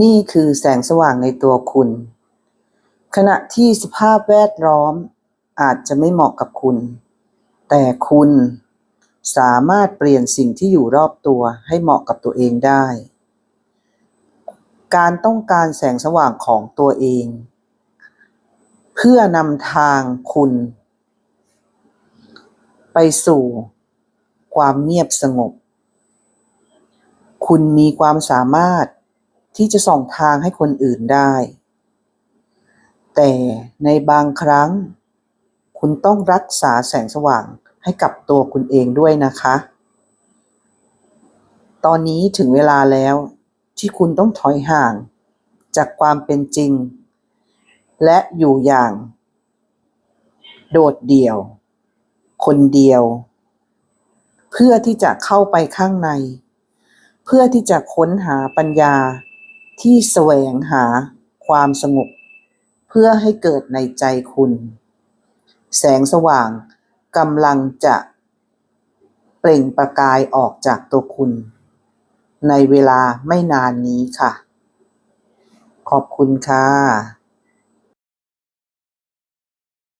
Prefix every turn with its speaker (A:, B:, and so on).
A: นี่คือแสงสว่างในตัวคุณ ขณะที่สภาพแวดล้อมอาจจะไม่เหมาะกับคุณ แต่คุณสามารถเปลี่ยนสิ่งที่อยู่รอบตัวให้เหมาะกับตัวเองได้ การต้องการแสงสว่างของตัวเอง เพื่อนำทางคุณ ไปสู่ความเงียบสงบ คุณมีความสามารถ ที่จะส่องทางให้คนอื่นได้ แต่ในบางครั้ง คุณต้องรักษาแสงสว่างให้กับตัวคุณเองด้วยนะคะ ตอนนี้ถึงเวลาแล้วที่คุณต้องถอยห่างจากความเป็นจริง และอยู่อย่าง โดดเดี่ยว คนเดียว เพื่อที่จะเข้าไปข้างใน เพื่อที่จะค้นหาปัญญา ที่แสวงหาความสงบเพื่อให้เกิดในใจคุณ แสงสว่างกำลังจะเปล่งประกายออกจากตัวคุณ ในเวลาไม่นานนี้ค่ะ ขอบคุณค่ะ